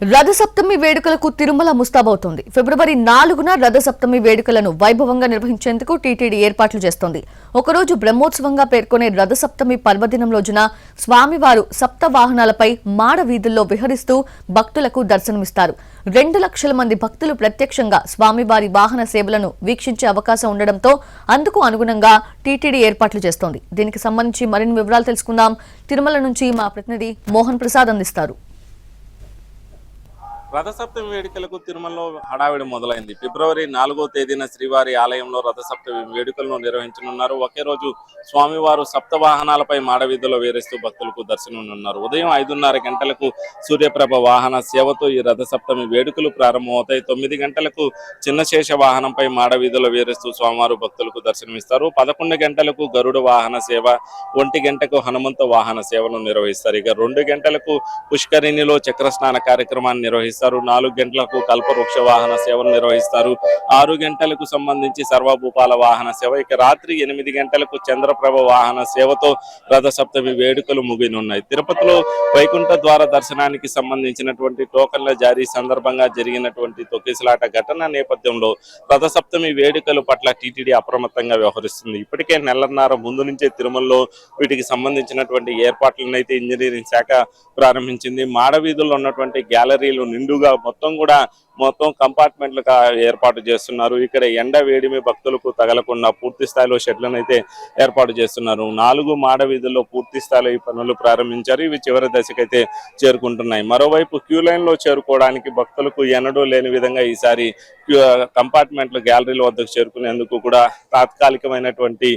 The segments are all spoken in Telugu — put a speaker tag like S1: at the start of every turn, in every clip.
S1: రథసప్తమి వేడుకలకు తిరుమల ముస్తాబవుతోంది. ఫిబ్రవరి నాలుగున రథసప్తమి వేడుకలను వైభవంగా నిర్వహించేందుకు టీటీడీ ఏర్పాట్లు చేస్తోంది. ఒకరోజు బ్రహ్మోత్సవంగా పేర్కొనే రథసప్తమి పర్వదినం రోజున స్వామివారు సప్త వాహనాలపై మాడ వీధుల్లో విహరిస్తూ భక్తులకు దర్శనమిస్తారు. రెండు లక్షల మంది భక్తులు ప్రత్యక్షంగా స్వామివారి వాహన సేవలను వీక్షించే అవకాశం ఉండడంతో అందుకు అనుగుణంగా టీటీడీ ఏర్పాట్లు చేస్తోంది. దీనికి సంబంధించి మరిన్ని వివరాలు తెలుసుకుందాం. తిరుమల నుంచి మా ప్రతినిధి మోహన్ ప్రసాద్ అందిస్తారు.
S2: రథసప్తమి వేడుకలకు తిరుమలలో హడావిడి మొదలైంది. ఫిబ్రవరి నాలుగో తేదీన శ్రీవారి ఆలయంలో రథసప్తమి వేడుకలను నిర్వహించనున్నారు. ఒకే రోజు స్వామివారు సప్త వాహనాలపై మాడవీధిలో వేరేస్తూ భక్తులకు దర్శనమున్నారు ఉదయం ఐదున్నర గంటలకు సూర్యప్రభ వాహన సేవతో ఈ రథసప్తమి వేడుకలు ప్రారంభమవుతాయి. తొమ్మిది గంటలకు చిన్న శేష వాహనంపై మాడవీధిలో వేరేస్తూ స్వామివారు భక్తులకు దర్శనమిస్తారు. పదకొండు గంటలకు గరుడ వాహన సేవ ఒంటి గంటకు హనుమంత వాహన సేవను నిర్వహిస్తారు. ఇక రెండు గంటలకు పుష్కరిణిలో చక్రస్నాన కార్యక్రమాన్ని నిర్వహిస్తారు. నాలుగు గంటలకు కల్పవృక్ష వాహన సేవలు నిర్వహిస్తారు. ఆరు గంటలకు సంబంధించి సర్వభూపాల వాహన సేవ. ఇక రాత్రి ఎనిమిది గంటలకు చంద్రప్రభ వాహన సేవతో రథసప్తమి వేడుకలు ముగినున్నాయి. తిరుపతిలో వైకుంఠ ద్వార దర్శనానికి సంబంధించినటువంటి టోకన్ల జారీ సందర్భంగా జరిగినటువంటి తొక్కిసలాట ఘటన నేపథ్యంలో రథసప్తమి వేడుకలు పట్ల టీటీడీ అప్రమత్తంగా వ్యవహరిస్తుంది. ఇప్పటికే నెలన్నర ముందు నుంచే తిరుమలలో వీటికి సంబంధించినటువంటి ఏర్పాట్లను అయితే ఇంజనీరింగ్ శాఖ ప్రారంభించింది. మాడవీధుల్లో ఉన్నటువంటి గ్యాలరీలు నిండుగా మొత్తం కూడా మొత్తం కంపార్ట్మెంట్లు ఏర్పాటు చేస్తున్నారు. ఇక్కడ ఎండ వేడిమి భక్తులకు తగలకుండా పూర్తి స్థాయిలో షెడ్లను అయితే ఏర్పాటు చేస్తున్నారు. నాలుగు మాడ వీధుల్లో పూర్తి స్థాయిలో ఈ పనులు ప్రారంభించారు. ఇవి చివరి దశకైతే చేరుకుంటున్నాయి. మరోవైపు క్యూ లైన్లో చేరుకోవడానికి భక్తులకు ఎన్నడూ లేని విధంగా ఈసారి కంపార్ట్మెంట్లు గ్యాలరీల వద్దకు చేరుకునేందుకు కూడా తాత్కాలికమైనటువంటి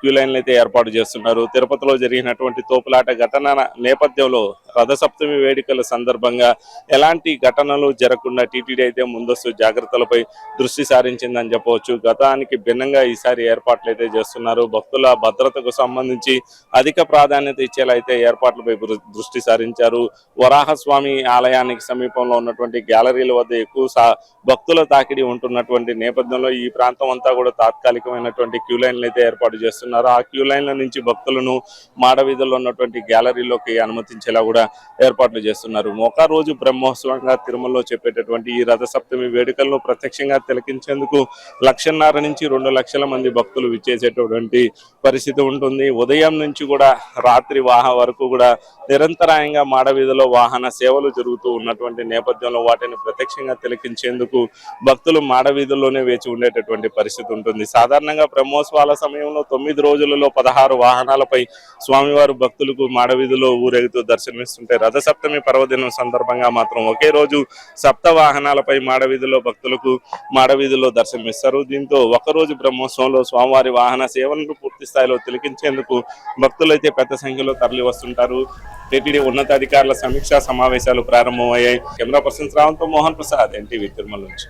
S2: క్యూ లైన్లు అయితే ఏర్పాటు చేస్తున్నారు. తిరుపతిలో జరిగినటువంటి తోపులాట ఘటన నేపథ్యంలో రథసప్తమి వేడుకల సందర్భంగా ఎలాంటి ఘటనలు జరగకుండా టీటీడీ అయితే ముందస్తు జాగ్రత్తలపై దృష్టి సారించిందని చెప్పవచ్చు. గతానికి భిన్నంగా ఈసారి ఏర్పాట్లు అయితే చేస్తున్నారు. భక్తుల భద్రతకు సంబంధించి అధిక ప్రాధాన్యత ఇచ్చేలా అయితే ఏర్పాట్లపై దృష్టి సారించారు. వరాహస్వామి ఆలయానికి సమీపంలో ఉన్నటువంటి గ్యాలరీల వద్ద ఎక్కువ భక్తుల తాకిడి ఉంటున్నటువంటి నేపథ్యంలో ఈ ప్రాంతం అంతా కూడా తాత్కాలికమైనటువంటి క్యూ లైన్లు అయితే ఏర్పాటు చేస్తున్నారు. ఆ క్యూ లైన్ల నుంచి భక్తులను మాడవీధుల్లో ఉన్నటువంటి గ్యాలరీలోకి అనుమతించేలా కూడా ఏర్పాట్లు చేస్తున్నారు. ఒక రోజు బ్రహ్మోత్సవంగా తిరుమలలో చెప్పేటటువంటి ఈ రథసప్తమి వేడుకలను ప్రత్యక్షంగా తిలకించేందుకు లక్షన్నర నుంచి రెండు లక్షల మంది భక్తులు విచ్చేసేటటువంటి పరిస్థితి ఉంటుంది. ఉదయం నుంచి కూడా రాత్రి వాహ వరకు కూడా నిరంతరాయంగా మాడవీధిలో వాహన సేవలు జరుగుతూ ఉన్నటువంటి నేపథ్యంలో వాటిని ప్రత్యక్షంగా తిలకించేందుకు భక్తులు మాడవీధుల్లోనే వేచి ఉండేటటువంటి పరిస్థితి ఉంటుంది. సాధారణంగా బ్రహ్మోత్సవాల సమయంలో తొమ్మిది రోజులలో పదహారు వాహనాలపై స్వామివారు భక్తులకు మాడవీధిలో ఊరేగుతూ రథ రథసప్తమి పర్వదినం సందర్భంగా మాత్రం ఒకే రోజు సప్త వాహనాలపై మాడవీధిలో భక్తులకు మాడవీధిలో దర్శనమిస్తారు. దీంతో ఒకరోజు బ్రహ్మోత్సవంలో స్వామివారి వాహన సేవలను పూర్తి స్థాయిలో తిలకించేందుకు భక్తులైతే పెద్ద సంఖ్యలో తరలి వస్తుంటారు. టీటీడీ ఉన్నతాధికారుల సమీక్షా సమావేశాలు ప్రారంభమయ్యాయి. కెమెరా పర్సన్ రావంతో మోహన్ ప్రసాద్ ఎన్టీవీ తిరుమల నుంచి.